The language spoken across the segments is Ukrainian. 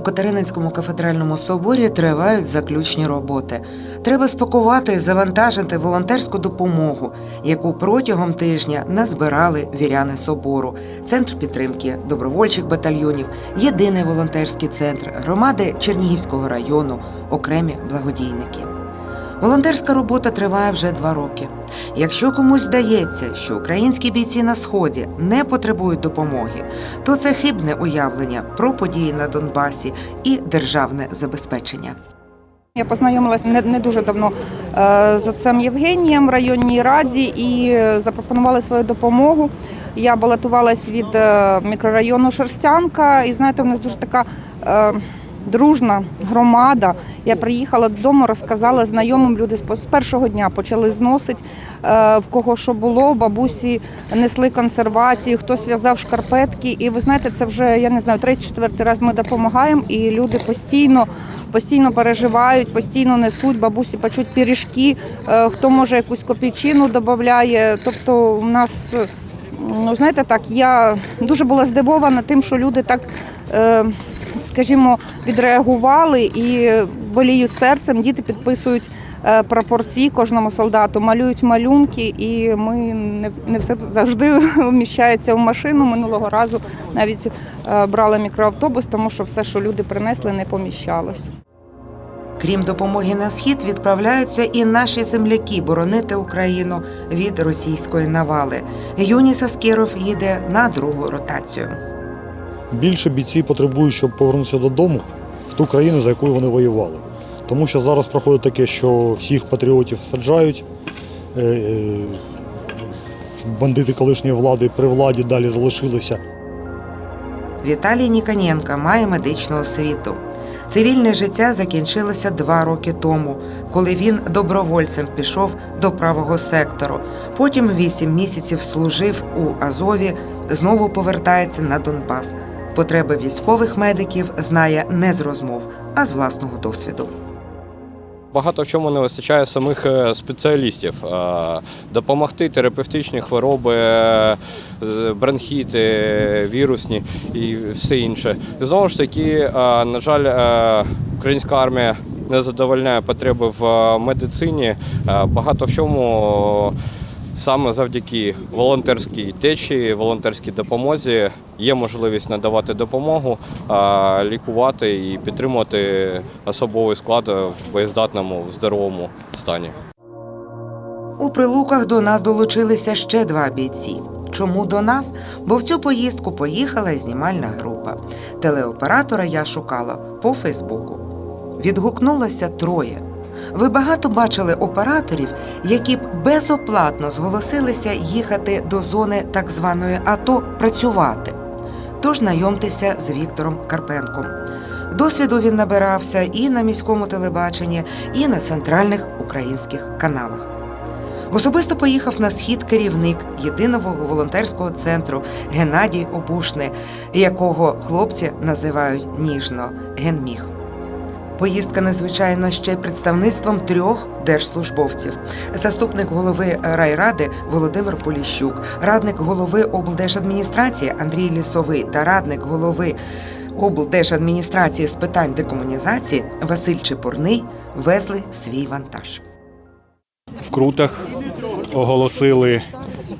У Катерининському кафедральному соборі тривають заключні роботи. Треба спакувати і завантажити волонтерську допомогу, яку протягом тижня назбирали віряни собору, центр підтримки добровольчих батальйонів, єдиний волонтерський центр, громади Чернігівського району, окремі благодійники. Волонтерська робота триває вже два роки. Якщо комусь здається, що українські бійці на сході не потребують допомоги, то це хибне уявлення про події на Донбасі і державне забезпечення. Я познайомилася не, не дуже давно е, з отцем Євгенієм в районній раді і е, запропонували свою допомогу. Я балотувалась від е, мікрорайону Шерстянка, і знаєте, в нас дуже така. Дружна громада. Я приїхала додому, розказала знайомим люди з першого дня почали зносити е, в кого що було. Бабусі несли консервації, хтось в'язав шкарпетки. І ви знаєте, це вже я не знаю, третій-четвертий раз ми допомагаємо, і люди постійно постійно переживають, постійно несуть, бабусі печуть пиріжки, е, хто може якусь копійчину додає. Тобто у нас, ну знаєте так, я дуже була здивована тим, що люди так. е, Скажімо, відреагували і боліють серцем. Діти підписують е, прапорці кожному солдату, малюють малюнки, і ми не, все завжди вміщається в машину. Минулого разу навіть е, брали мікроавтобус, тому що все, що люди принесли, не поміщалось. Крім допомоги на схід, відправляються і наші земляки боронити Україну від російської навали. Юніс Аскеров їде на другу ротацію. Більше бійці потребують, щоб повернутися додому в ту країну, за яку вони воювали. Тому що зараз проходить таке, що всіх патріотів саджають. е, е, Бандити колишньої влади при владі далі залишилися. Віталій Ніконенко має медичну освіту. Цивільне життя закінчилося два роки тому, коли він добровольцем пішов до правого сектору. Потім вісім місяців служив у Азові, знову повертається на Донбас. Потреби військових медиків знає не з розмов, а з власного досвіду. Багато в чому не вистачає самих е, спеціалістів. Е, Допомогти терапевтичні хвороби, е, бронхіти, вірусні і все інше. Знову ж таки, на жаль, українська армія не задовольняє потреби в медицині. Багато в чому саме завдяки волонтерській течії, волонтерській допомозі є можливість надавати допомогу, лікувати і підтримувати особовий склад в боєздатному, в здоровому стані. У прилуках до нас долучилися ще два бійці. Чому до нас? Бо в цю поїздку поїхала і знімальна група. Телеоператора я шукала по Фейсбуку. Відгукнулося троє. Ви багато бачили операторів, які б безоплатно зголосилися їхати до зони так званої АТО працювати. Тож знайомтеся з Віктором Карпенком. Досвіду він набирався і на міському телебаченні, і на центральних українських каналах. Особисто поїхав на схід керівник єдиного волонтерського центру Геннадій Обушни, якого хлопці називають ніжно Генміг. Поїздка незвичайна ще й представництвом трьох держслужбовців: заступник голови райради Володимир Поліщук, радник голови облдержадміністрації Андрій Лісовий та радник голови облдержадміністрації з питань декомунізації Василь Чепурний везли свій вантаж. В Крутах оголосили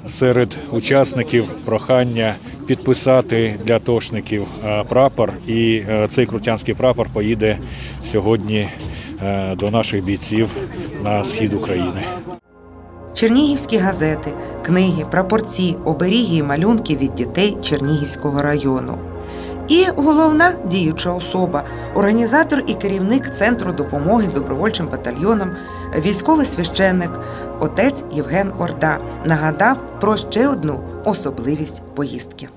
серед учасників прохання підписати для тошників е, прапор, і е, цей крутянський прапор поїде сьогодні е, до наших бійців на схід України. Чернігівські газети, книги, прапорці, оберіги і малюнки від дітей Чернігівського району. І головна діюча особа, організатор і керівник Центру допомоги добровольчим батальйонам, військовий священник, отець Євген Орда нагадав про ще одну особливість поїздки.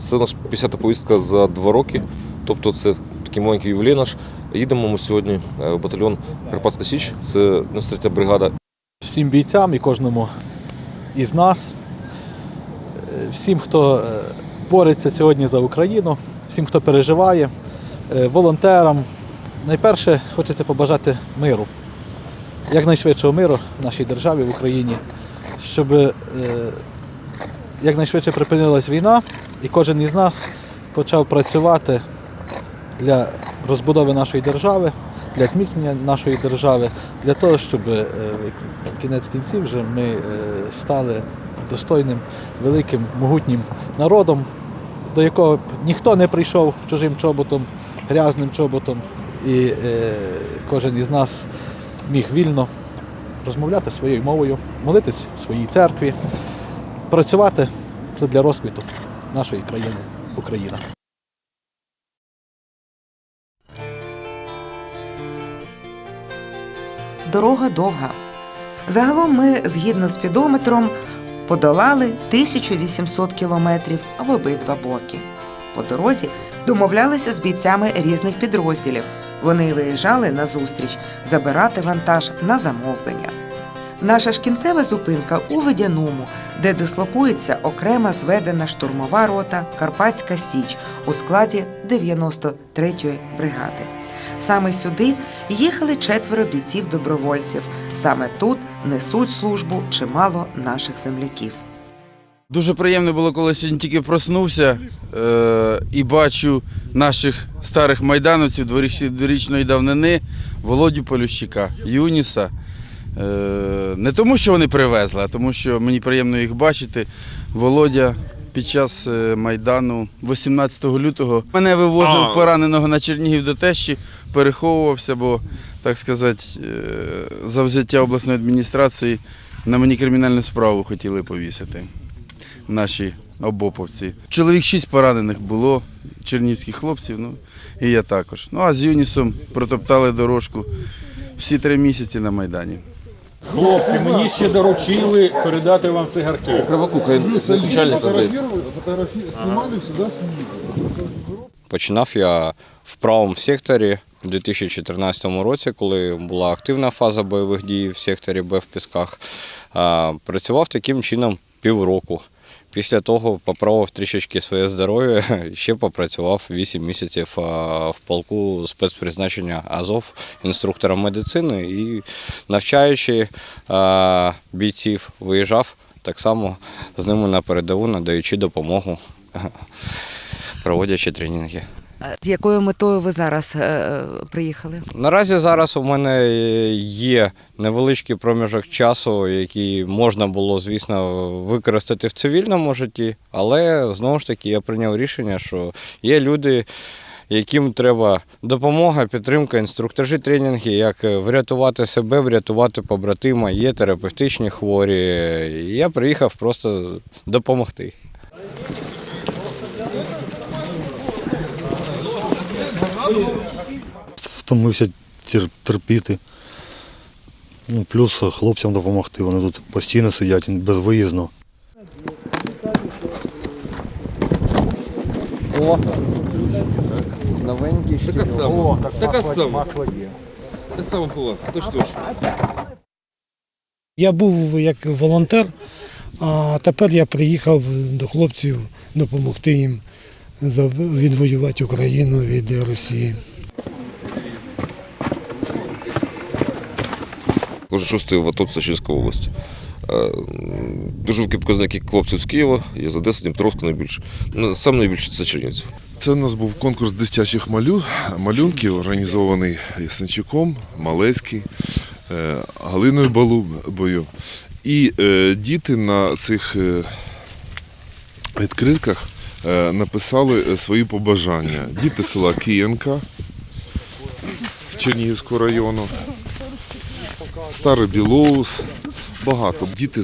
Це наша 50-та поїздка за два роки. Тобто це такий маленький ювілей наш. Їдемо ми сьогодні е, в батальйон Карпатська Січ, це 93-я бригада. всім бійцям і кожному із нас, е, всім, хто е, бореться сьогодні за Україну, всім, хто переживає, волонтерам. Найперше хочеться побажати миру, якнайшвидшого миру в нашій державі в Україні, щоб е, якнайшвидше припинилась війна і кожен із нас почав працювати для розбудови нашої держави, для зміцнення нашої держави, для того, щоб е, кінець кінців вже ми е, стали достойним, великим, могутнім народом, до якого ніхто не прийшов чужим чоботом, грязним чоботом, і е, кожен із нас міг вільно розмовляти своєю мовою, молитись в своїй церкві, працювати для розквіту нашої країни Україна. Дорога довга. Загалом ми, згідно з підометром, подолали 1800 кілометрів в обидва боки. По дорозі домовлялися з бійцями різних підрозділів. Вони виїжджали на зустріч забирати вантаж на замовлення. Наша ж кінцева зупинка у Ведяному, де дислокується окрема зведена штурмова рота Карпатська Січ у складі 93-ї бригади. Саме сюди їхали четверо бійців-добровольців. Саме тут несуть службу чимало наших земляків. Дуже приємно було, коли сьогодні тільки проснувся е- і бачу наших старих майдановців дворічної давнини Володю Полющика, Юніса. Е- не тому, що вони привезли, а тому, що мені приємно їх бачити. Володя під час е, Майдану 18 лютого мене вивозив пораненого на Чернігів до тещі, переховувався, бо, так сказати, е- за взяття обласної адміністрації на мені кримінальну справу хотіли повісити наші обоповці. Чоловік шість поранених було, чернівських хлопців, ну і я також. Ну а з Юнісом протоптали дорожку всі три місяці на Майдані. Хлопці, мені ще доручили передати вам цигарки. Кривокука, начальника здається. снимали всегда снизу. Починав я в правому секторі у 2014 році, коли була активна фаза бойових дій в секторі Б в Пісках. Працював таким чином півроку. Після того поправив трішечки своє здоров'я, ще попрацював 8 місяців в полку спецпризначення Азов інструктором медицини і навчаючи бійців, виїжджав так само з ними на передову, надаючи допомогу, проводячи тренінги. З якою метою ви зараз е, приїхали? Наразі зараз у мене є невеличкий проміжок часу, який можна було, звісно, використати в цивільному житті, але знову ж таки я прийняв рішення, що є люди, яким треба допомога, підтримка, інструктажі, тренінги, як врятувати себе, врятувати побратима, є терапевтичні хворі. Я приїхав просто допомогти. Втомився терпіти. Ну, плюс хлопцям допомогти. Вони тут постійно сидять безвиїзно. Новенький Така сама. Така сама. Та сама була, точно точно. Я був як волонтер, а тепер я приїхав до хлопців допомогти їм відвоювати Україну від Росії. Уже шостий в АТО Сачинської області. Е, Дуже великі показники хлопців з Києва, є з Одеси, Дніпровська найбільше. Ну, Сам найбільше це Чернівців. Це у нас був конкурс дитячих малю, малюнків, організований Ясенчуком, Малецький, е, Галиною Балубою. І е, діти на цих відкритках написали свої побажання. Діти села Киянка Чернігівського району, Старий Білоус. Багато. Діти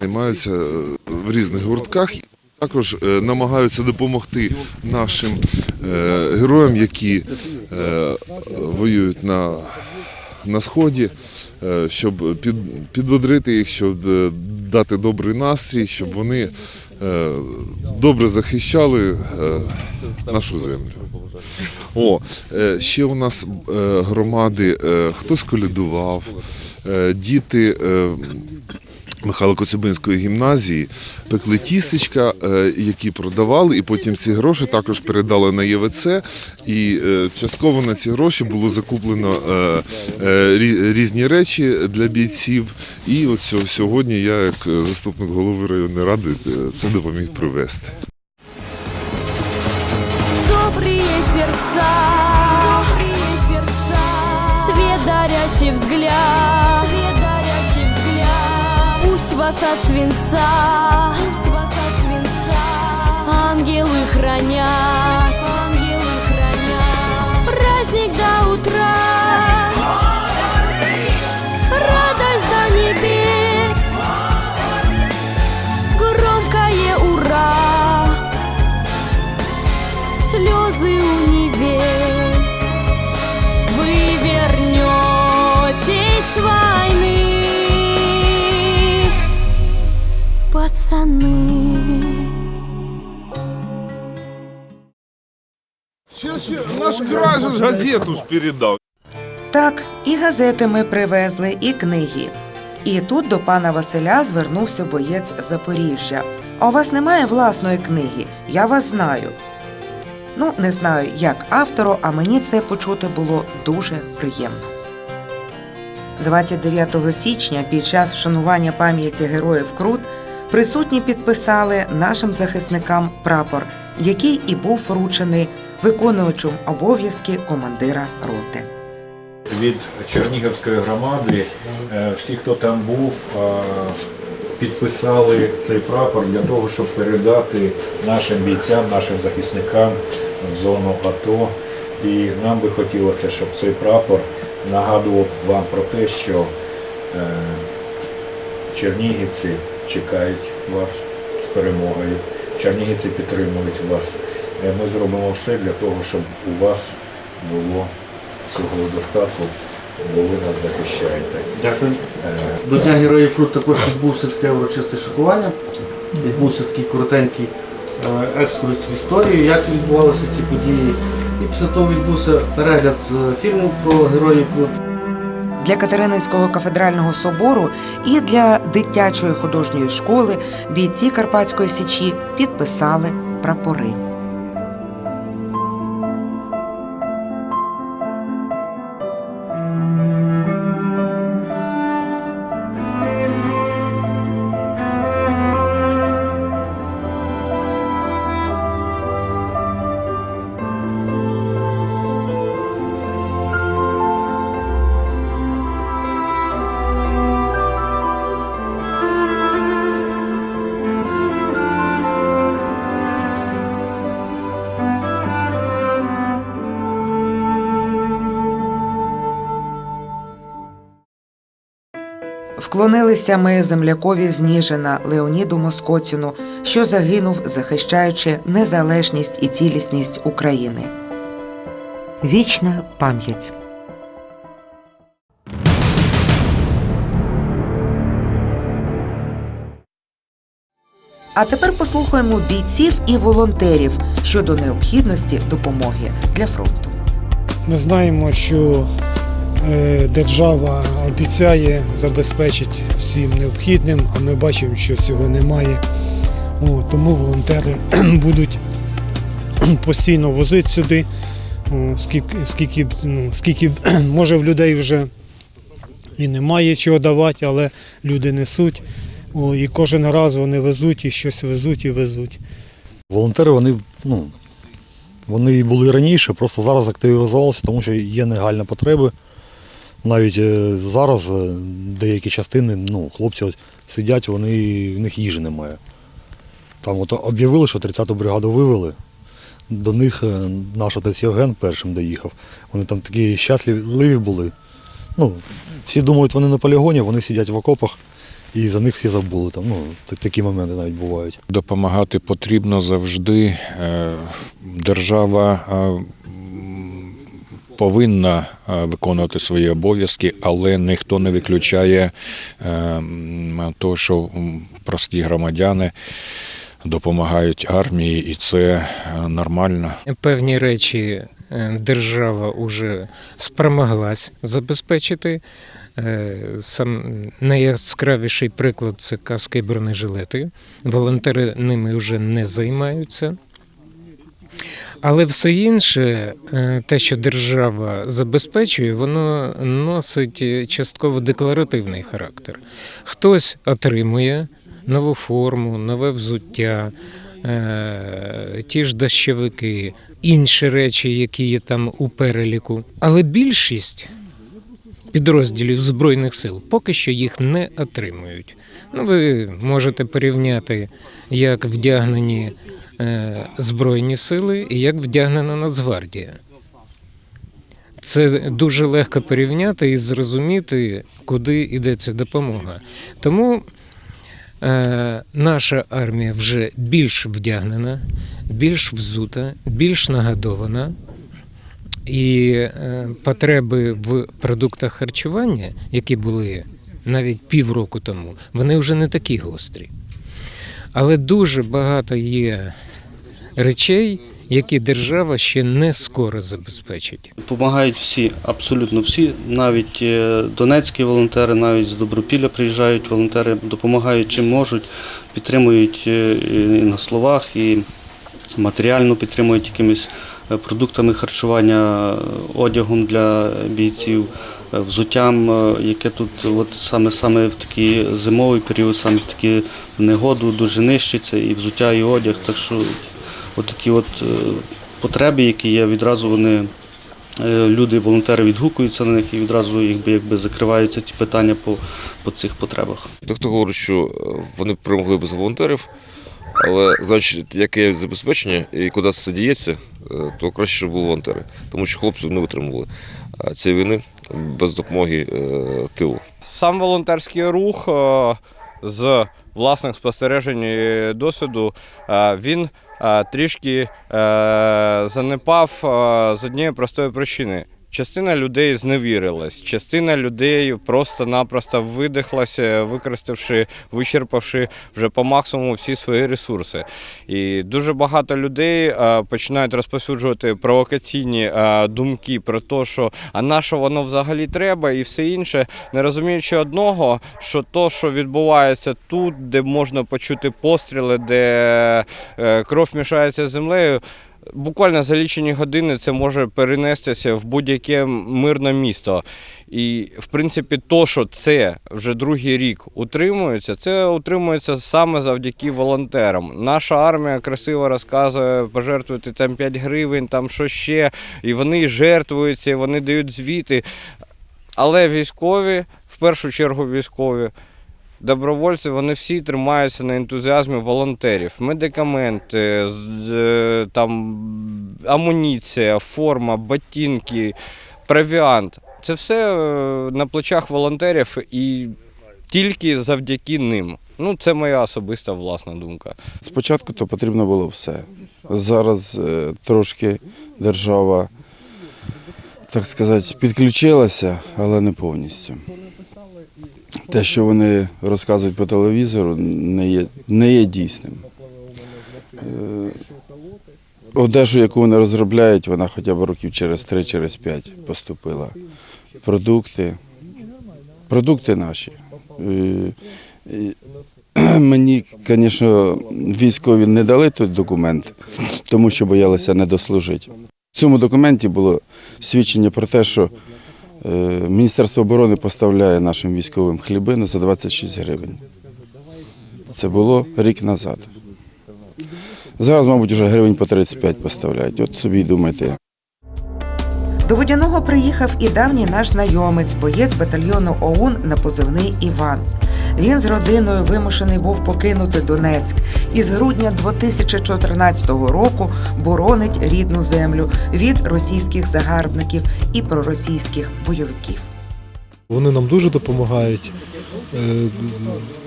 займаються е, в різних гуртках. Також е, намагаються допомогти нашим е, героям, які воюють на, на сході, щоб під, підбодрити їх, щоб е, дати добрий настрій, щоб вони е, добре захищали е, нашу землю. О, е, ще у нас е, громади, е, хтось колядував, е, діти. Михайло Коцюбинської гімназії пекли тістечка, е, які продавали, і потім ці гроші також передали на ЄВЦ. І е, частково на ці гроші було закуплено е, рі- різні речі для бійців. І от сьогодні я, як заступник голови районної ради, це допоміг привезти. добрые сердца Свет дарящий взгляд, вас от свинца, вас от свинца. Ангелы хранят, ангелы хранят. Праздник до утра, наш ж газету ж передав. Так, і газети ми привезли, і книги. І тут до пана Василя звернувся боєць Запоріжжя. А у вас немає власної книги? Я вас знаю. Ну, не знаю, як автору, а мені це почути було дуже приємно. 29 січня під час вшанування пам'яті героїв Крут присутні підписали нашим захисникам прапор, який і був вручений виконуючим обов'язки командира роти. від Чернігівської громади. е, Всі, хто там був, е, підписали цей прапор для того, щоб передати нашим бійцям, нашим захисникам в зону АТО. І нам би хотілося, щоб цей прапор нагадував вам про те, що е, чернігівці чекають вас з перемогою. Чернігівці підтримують вас. Е, Ми зробимо все для того, щоб у вас було цього достатку, бо ви нас захищаєте. Дякую. Е, До Дня Героїв Крут також відбувся таке урочисте шокування. Відбувся такий коротенький е, екскурс в історію, як відбувалися ці події. І після того відбувся перегляд е, фільму про героїв Крут. Для Катерининського кафедрального собору і для дитячої художньої школи бійці Карпатської січі підписали прапори. Вклонилися ми землякові з Леоніду Москоціну, що загинув, захищаючи незалежність і цілісність України. Вічна пам'ять. А тепер послухаємо бійців і волонтерів щодо необхідності допомоги для фронту. Ми знаємо, що держава обіцяє забезпечити всім необхідним, а ми бачимо, що цього немає. О, тому волонтери будуть постійно возити сюди, О, скільки, скільки, ну, скільки може в людей вже і немає чого давати, але люди несуть. О, і кожен раз вони везуть і щось везуть і везуть. Волонтери вони, ну, вони були раніше, просто зараз активізувалися, тому що є негальні потреби. Навіть е, зараз е, деякі частини, ну, хлопці от сидять, вони, в них їжі немає. Там от об'явили, що 30-ту бригаду вивели. До них е, наш отець Євген першим доїхав. Вони там такі щасливі були. Ну, всі думають, вони на полігоні, вони сидять в окопах і за них всі забули. Там, ну, такі моменти навіть бувають. Допомагати потрібно завжди. Держава повинна е, виконувати свої обов'язки, але ніхто не виключає е, того, що прості громадяни допомагають армії, і це е, нормально. Певні речі держава вже спромоглась забезпечити. Сам найяскравіший приклад це каски і бронежилети. Волонтери ними вже не займаються. Але все інше, е, те, що держава забезпечує, воно носить частково декларативний характер. Хтось отримує нову форму, нове взуття, е, ті ж дощовики, інші речі, які є там у переліку. Але більшість підрозділів Збройних сил поки що їх не отримують. Ну, ви можете порівняти, як вдягнені е, Збройні сили і як вдягнена Нацгвардія. Це дуже легко порівняти і зрозуміти, куди йде ця допомога. Тому е, наша армія вже більш вдягнена, більш взута, більш нагодована. І е, потреби в продуктах харчування, які були навіть півроку тому, вони вже не такі гострі. Але дуже багато є речей, які держава ще не скоро забезпечить. Допомагають всі, абсолютно всі. Навіть е, донецькі волонтери, навіть з Добропілля приїжджають волонтери, допомагають чим можуть, підтримують е, і на словах, і матеріально підтримують якимись е, продуктами харчування, одягом для бійців, взуттям, яке тут от саме саме в такий зимовий період, саме в такі негоду дуже нищиться, і взуття, і одяг. Так що от такі от е, потреби, які є, відразу вони е, люди, волонтери відгукуються на них і відразу якби, якби закриваються ці питання по, по цих потребах. Дехто говорить, що е, вони перемогли без волонтерів, але значить, яке забезпечення і куди це діється, то краще, щоб були волонтери. Тому що хлопці не витримували цієї війни без допомоги тилу. Сам волонтерський рух з власних спостережень і досвіду е, він е, трішки е, занепав з однієї простої причини. Частина людей зневірилась, частина людей просто-напросто видихлася, використавши, вичерпавши вже по максимуму всі свої ресурси. І дуже багато людей починають розповсюджувати провокаційні думки про те, що а на що воно взагалі треба, і все інше, не розуміючи одного, що то, що відбувається тут, де можна почути постріли, де е, кров мішається з землею. Буквально за лічені години це може перенестися в будь-яке мирне місто. І, в принципі, то, що це вже другий рік утримується, це утримується саме завдяки волонтерам. Наша армія красиво розказує, пожертвуйте там 5 гривень, там що ще, і вони жертвуються, і вони дають звіти. Але військові, в першу чергу військові, добровольці, вони всі тримаються на ентузіазмі волонтерів. Медикаменти, там, амуніція, форма, ботинки, провіант. Це все е, на плечах волонтерів і тільки завдяки ним. Ну, це моя особиста власна думка. Спочатку то потрібно було все. Зараз е, трошки держава, так сказати, підключилася, але не повністю. Те, що вони розказують по телевізору, не є, не є дійсним. Е, Одежу, яку вони розробляють, вона хоча б років через 3 через 5 поступила. Продукти, продукти наші. Е, Мені, звісно, військові не дали той документ, тому що боялися не дослужити. В цьому документі було свідчення про те, що Міністерство оборони поставляє нашим військовим хлібину за 26 гривень. Це було рік назад. Зараз, мабуть, вже гривень по 35 поставляють. От собі думайте. До водяного приїхав і давній наш знайомець, боєць батальйону ОУН на позивний Іван. Він з родиною вимушений був покинути Донецьк і з грудня 2014 року боронить рідну землю від російських загарбників і проросійських бойовиків. Вони нам дуже допомагають. Е,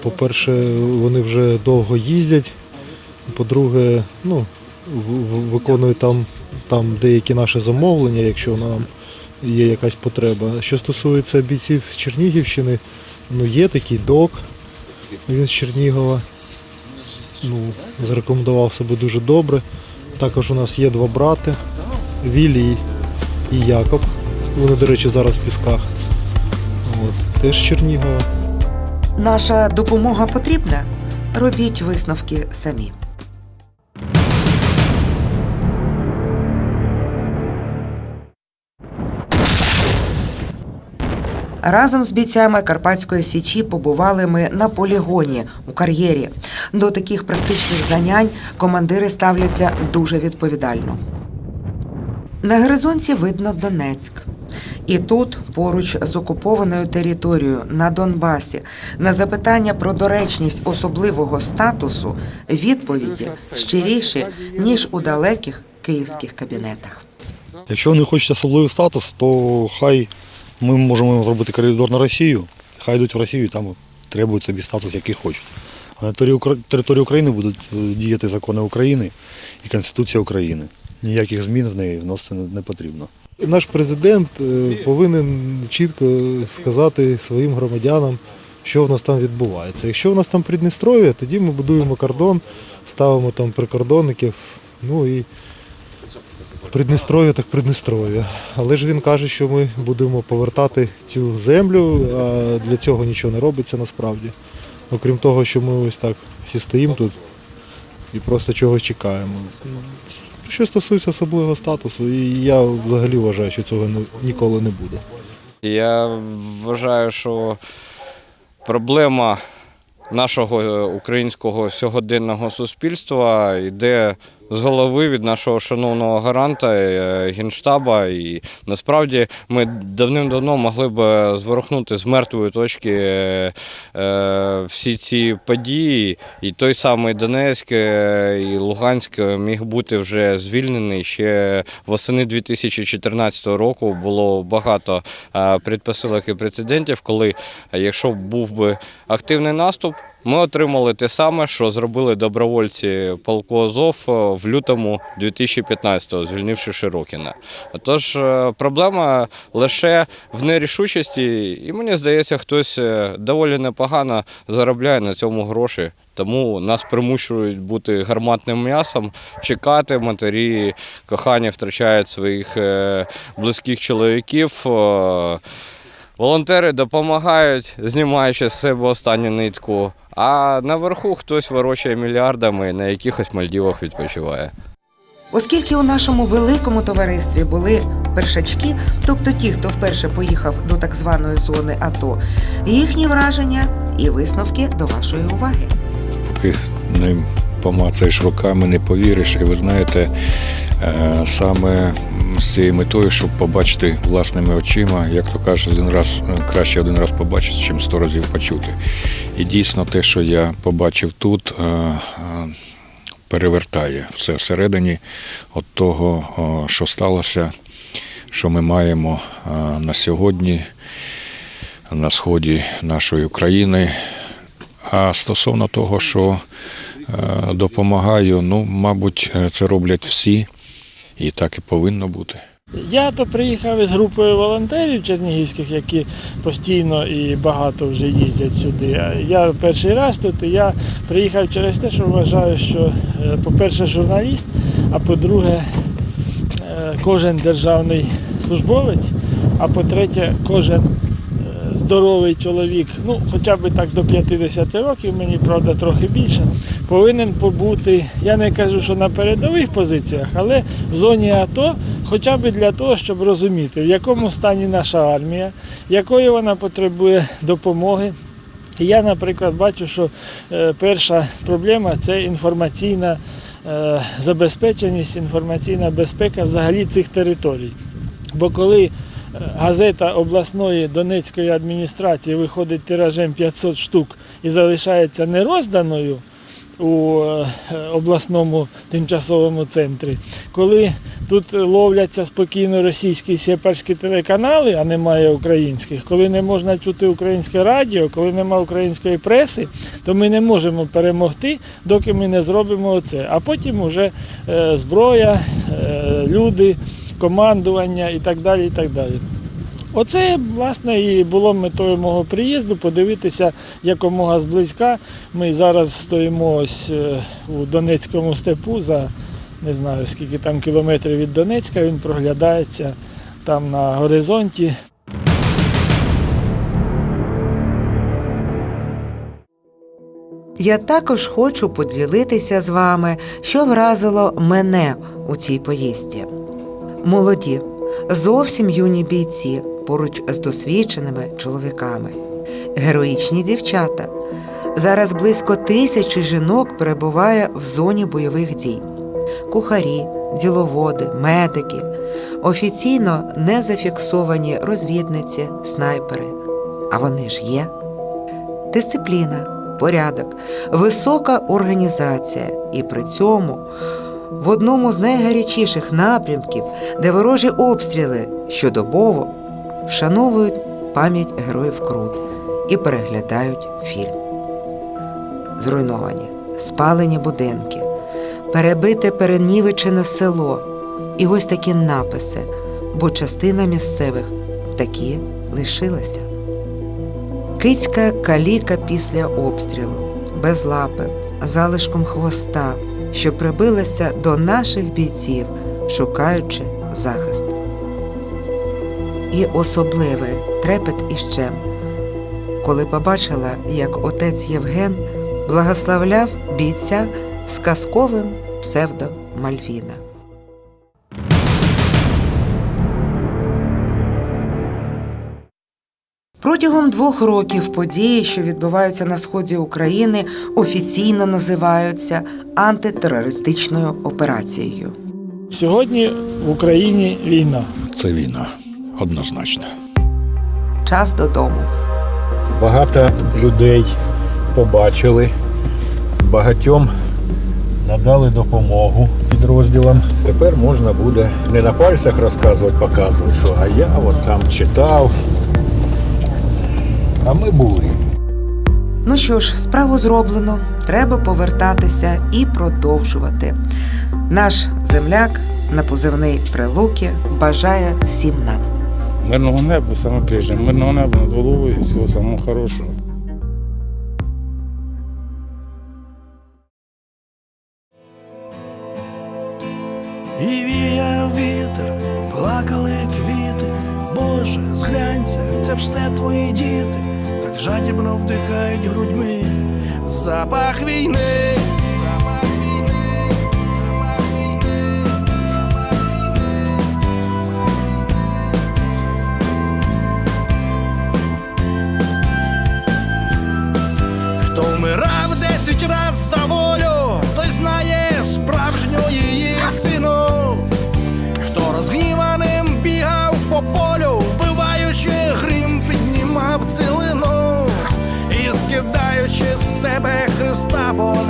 По-перше, вони вже довго їздять. По-друге, ну, виконують там, там деякі наші замовлення, якщо нам є якась потреба. Що стосується бійців з Чернігівщини, ну є такий док, він з Чернігова. Ну, зарекомендував себе дуже добре. Також у нас є два брати Вілій і Якоб. Вони, до речі, зараз в пісках. От, теж з Чернігова. Наша допомога потрібна? Робіть висновки самі. Разом з бійцями Карпатської січі побували ми на полігоні у кар'єрі. До таких практичних занять командири ставляться дуже відповідально. На горизонті видно Донецьк. І тут, поруч з окупованою територією на Донбасі, на запитання про доречність особливого статусу відповіді щиріші, ніж у далеких київських кабінетах. Якщо вони хочуть особливий статус, то хай ми можемо зробити коридор на Росію, хай йдуть в Росію там требують собі статус, який хочуть. А на території України будуть е, діяти закони України і Конституція України. Ніяких змін в неї вносити не- не потрібно. Наш президент е, повинен чітко сказати своїм громадянам, що в нас там відбувається. Якщо в нас там Придністров'я, тоді ми будуємо кордон, ставимо там прикордонників, ну і Придністров'я так Придністров'я. Але ж він каже, що ми будемо повертати цю землю, а для цього нічого не робиться насправді. Окрім того, що ми ось так всі стоїмо тут і просто чогось чекаємо. Що стосується особливого статусу, і я взагалі вважаю, що цього ніколи не буде. Я вважаю, що проблема нашого е, українського сьогоденного суспільства йде з голови від нашого шановного гаранта е, Генштаба. І насправді ми давним-давно могли б зворухнути з мертвої точки е, е, всі ці події. І той самий Донецьк е, і Луганськ міг бути вже звільнений ще восени 2014 року. Було багато е, предпосилок і прецедентів, коли, е, якщо був би активний наступ, ми отримали те саме, що зробили добровольці полку Азов е, в лютому 2015-го, звільнивши Широкіна. Тож е, проблема лише в нерішучості, і мені здається, хтось е, доволі непогано заробляє на цьому гроші. Тому нас примушують бути гарматним м'ясом, чекати. Матері кохання втрачають своїх близьких чоловіків. Волонтери допомагають, знімаючи з себе останню нитку. А наверху хтось ворочає мільярдами на якихось Мальдівах відпочиває. Оскільки у нашому великому товаристві були першачки, тобто ті, хто вперше поїхав до так званої зони АТО, їхні враження і висновки до вашої уваги. поки ним помацаєш руками, не повіриш. І ви знаєте, е, саме з цією метою, щоб побачити власними очима, як то кажуть, один раз е, краще один раз побачити, чим сто разів почути. І дійсно те, що я побачив тут, е, перевертає все всередині від того, що сталося, що ми маємо на сьогодні на сході нашої України. А стосовно того, що допомагаю, ну, мабуть, е, це роблять всі, і так і повинно бути. Я то приїхав із групою волонтерів чернігівських, які постійно і багато вже їздять сюди. Я перший раз тут, і я приїхав через те, що вважаю, що, е, по-перше, журналіст, а по-друге, е, кожен державний службовець, а по-третє, кожен е, здоровий чоловік, ну хоча б так до 50 років, мені правда трохи більше, повинен побути, я не кажу, що на передових позиціях, але в зоні АТО, хоча б для того, щоб розуміти, в якому стані наша армія, якої вона потребує допомоги. І Я, наприклад, бачу, що е, перша проблема це інформаційна е, забезпеченість, інформаційна безпека взагалі цих територій. Бо коли газета обласної Донецької адміністрації виходить тиражем 500 штук і залишається нерозданою у е, обласному тимчасовому центрі, коли тут ловляться спокійно російські сепарські телеканали, а немає українських, коли не можна чути українське радіо, коли немає української преси, то ми не можемо перемогти, доки ми не зробимо це. А потім уже е, зброя, е, люди, командування і так далі. І так далі. Оце, власне, і було метою мого приїзду подивитися якомога зблизька. Ми зараз стоїмо ось е, у Донецькому степу за не знаю скільки там кілометрів від Донецька, він проглядається там на горизонті. Я також хочу поділитися з вами, що вразило мене у цій поїздці. Молоді, зовсім юні бійці поруч з досвідченими чоловіками, героїчні дівчата. Зараз близько тисячі жінок перебуває в зоні бойових дій. Кухарі, діловоди, медики, офіційно не зафіксовані розвідниці, снайпери. А вони ж є. Дисципліна, порядок, висока організація і при цьому в одному з найгарячіших напрямків, де ворожі обстріли щодобово вшановують пам'ять героїв Крут і переглядають фільм. Зруйновані, спалені будинки, перебите перенівечене село. І ось такі написи, бо частина місцевих такі лишилася. Кицька каліка після обстрілу, без лапи, залишком хвоста, що прибилася до наших бійців, шукаючи захист. І особливий трепет іще, коли побачила, як отець Євген благословляв бійця з казковим псевдо Мальвіна. Протягом двох років події, що відбуваються на сході України, офіційно називаються антитерористичною операцією. Сьогодні в Україні війна. Це війна, однозначно. Час додому. Багато людей побачили, багатьом надали допомогу підрозділам. Тепер можна буде не на пальцях розказувати, показувати, що а я от там читав. А ми були. Ну що ж, справу зроблено. Треба повертатися і продовжувати. Наш земляк на позивний Прилуки бажає всім нам. Мирного неба саме прежде, мирного неба над головою, всього самого хорошого. І віяв вітер, плакали квіти. Боже, зглянься, це все твої діти, жадібно вдихають грудьми запах війни.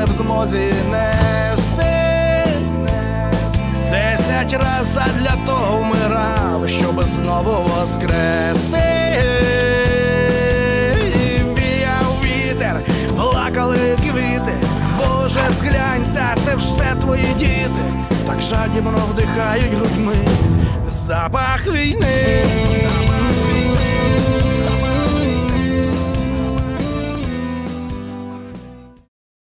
Не в змозі нести. Десять раз задля того вмирав, щоб знову воскрести. Віяв вітер, плакали квіти. Боже, зглянься, це все твої діти, так жадібно вдихають грудьми запах війни.